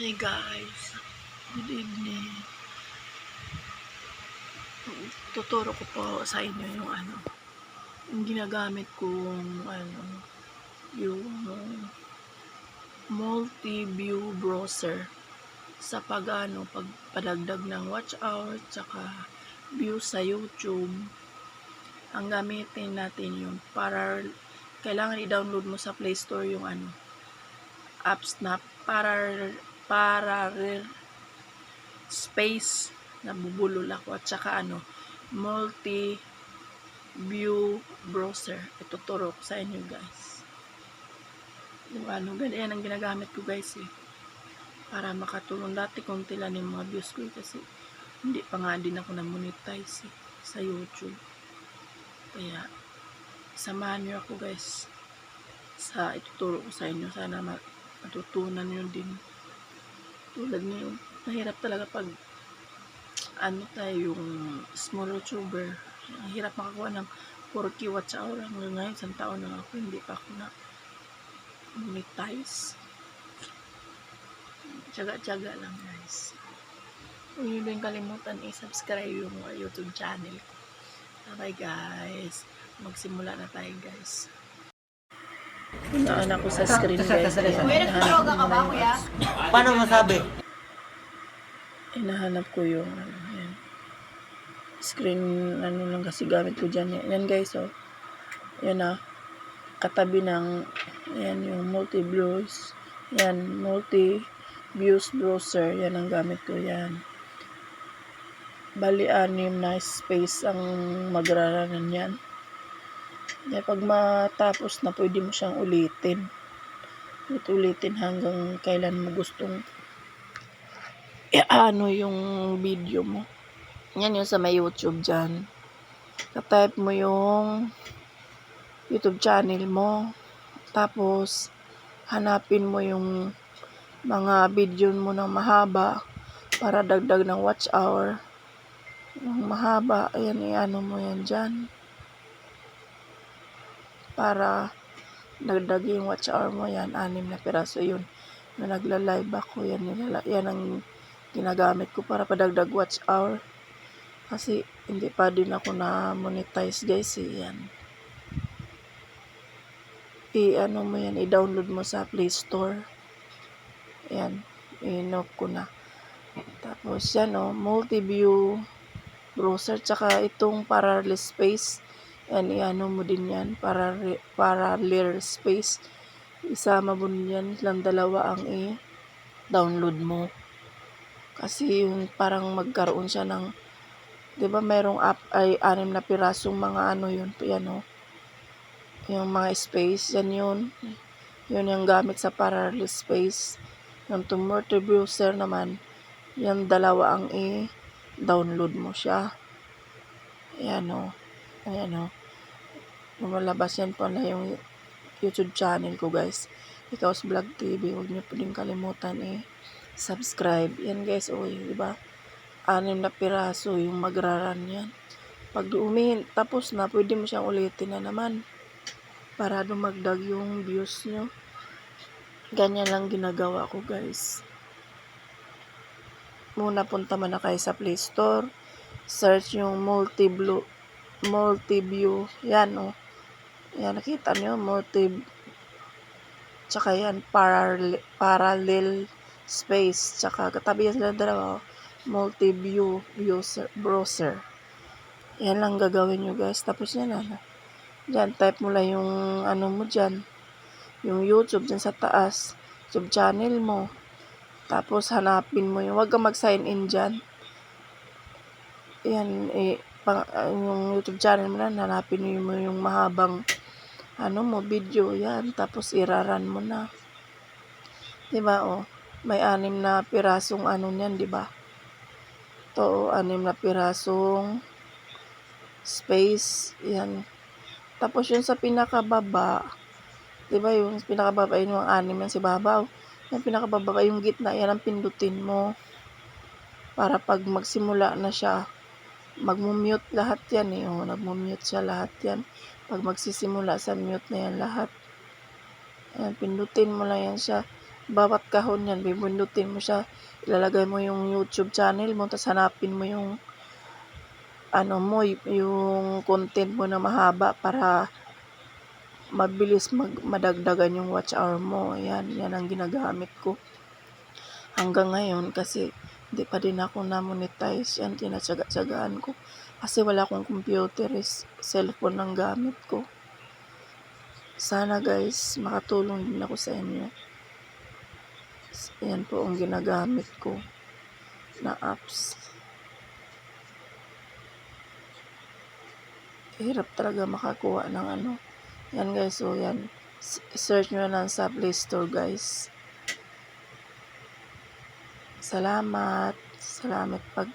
Hi guys, good evening. Tuturo ko po sa inyo yung ano, yung ginagamit kong ano, yung multi-view browser sa pag ano, pagpadagdag ng watch hour tsaka view sa YouTube. Ang gamitin natin yung para kailangan i-download mo sa Play Store yung ano apps na para para space na bubulol ako at saka ano multi view browser ituturo ko sa inyo guys. Yung ano ganyan ang ginagamit ko guys eh. Para makatulong. Dati konti lang yung mga views ko eh, kasi hindi pa nga din ako na monetize eh, sa youtube. Kaya samahan nyo ako guys sa ituturo ko sa inyo. Sana ma- matutunan nyo din tulad nyo mahirap talaga pag ano tayo yung small YouTuber. Ang hirap makakuha ng 4K watch hour. Hanggang ngayon isang taon na ako hindi pa ako na monetize. Tsaga-tsaga lang guys. Huwag nyo din kalimutan i-subscribe yung uh, YouTube channel ko. Bye guys. Magsimula na tayo guys Puntaan ako sa screen ka ba, ko kuya? Paano masabi? hinahanap ko yung ano, yan. Screen, ano lang kasi gamit ko dyan. Yan, yan guys, oh. Yan ah. Katabi ng, yan yung multi-views. Yan, multi-views browser. Yan ang gamit ko, yan. Bali, anim na space ang magraranan yan. Yan, pag matapos na, pwede mo siyang ulitin. Ulit-ulitin hanggang kailan mo gustong ano yung video mo. Yan yung sa may YouTube dyan. Katype mo yung YouTube channel mo. Tapos, hanapin mo yung mga video mo ng mahaba para dagdag ng watch hour. Yung mahaba, ayan, i-ano mo yan dyan. Para dagdag yung watch hour mo yan, anim na piraso yun. Na nagla-live ako, yan, yan ang ginagamit ko para padagdag watch hour. Kasi hindi pa din ako na monetize guys eh, yan. I-ano mo yan, i-download mo sa Play Store. Yan, i-knock ko na. Tapos yan o, multi-view browser, tsaka itong parallel space. Yan, i-ano mo din yan, para parallel space. Isama mo din yan, lang dalawa ang i-download mo. Kasi yung parang magkaroon siya ng, di ba mayroong app ay anim na pirasong mga ano yun, yan o. Yung mga space, yan yun. Yun yung gamit sa parallel space. Yung tumor browser naman, yung dalawa ang i-download mo siya. Ayan o. Ayan o. Lumalabas yan po na yung YouTube channel ko guys. Ikaws Vlog TV. Huwag niyo po din kalimutan eh subscribe. Yan guys, oy, di ba? Anim na piraso yung magraran yan. Pag umihin, tapos na, pwede mo siyang ulitin na naman. Para dumagdag yung views nyo. Ganyan lang ginagawa ko guys. Muna punta man na kayo sa Play Store. Search yung multi-blue, multi-view. Yan oh. Yan, nakita nyo, multi Tsaka yan, parallel, parallel space, tsaka katabi yan sila dalawa, multi-view user, browser. Yan lang gagawin nyo guys. Tapos yan ano. Diyan, type mo lang yung ano mo dyan. Yung YouTube dyan sa taas. YouTube channel mo. Tapos hanapin mo yung, wag kang mag-sign in dyan. Yan, eh, pang, yung YouTube channel mo lang, hanapin mo yung mahabang ano mo, video yan. Tapos iraran mo na. Diba, oh may anim na pirasong ano niyan, di ba? To, anim na pirasong space, yan. Tapos yun sa pinakababa, di ba yung pinakababa, yun yung anim yan si babaw. Yung pinakababa, yung gitna, yan ang pindutin mo. Para pag magsimula na siya, magmumute lahat yan eh. Oh, nagmumute siya lahat yan. Pag magsisimula sa mute na yan lahat. Ayan, pindutin mo lang yan siya bawat kahon yan, bibundutin mo siya, ilalagay mo yung YouTube channel mo, tapos hanapin mo yung ano mo, yung content mo na mahaba para mabilis mag, madagdagan yung watch hour mo. Yan, yan ang ginagamit ko. Hanggang ngayon kasi hindi pa din ako na-monetize. Yan, tinatsaga-tsagaan ko. Kasi wala akong computer, cellphone ang gamit ko. Sana guys, makatulong din ako sa inyo. Yan po ang ginagamit ko na apps. Hirap talaga makakuha ng ano. Yan guys, so yan. S- Search nyo lang sa Play Store guys. Salamat. Salamat pag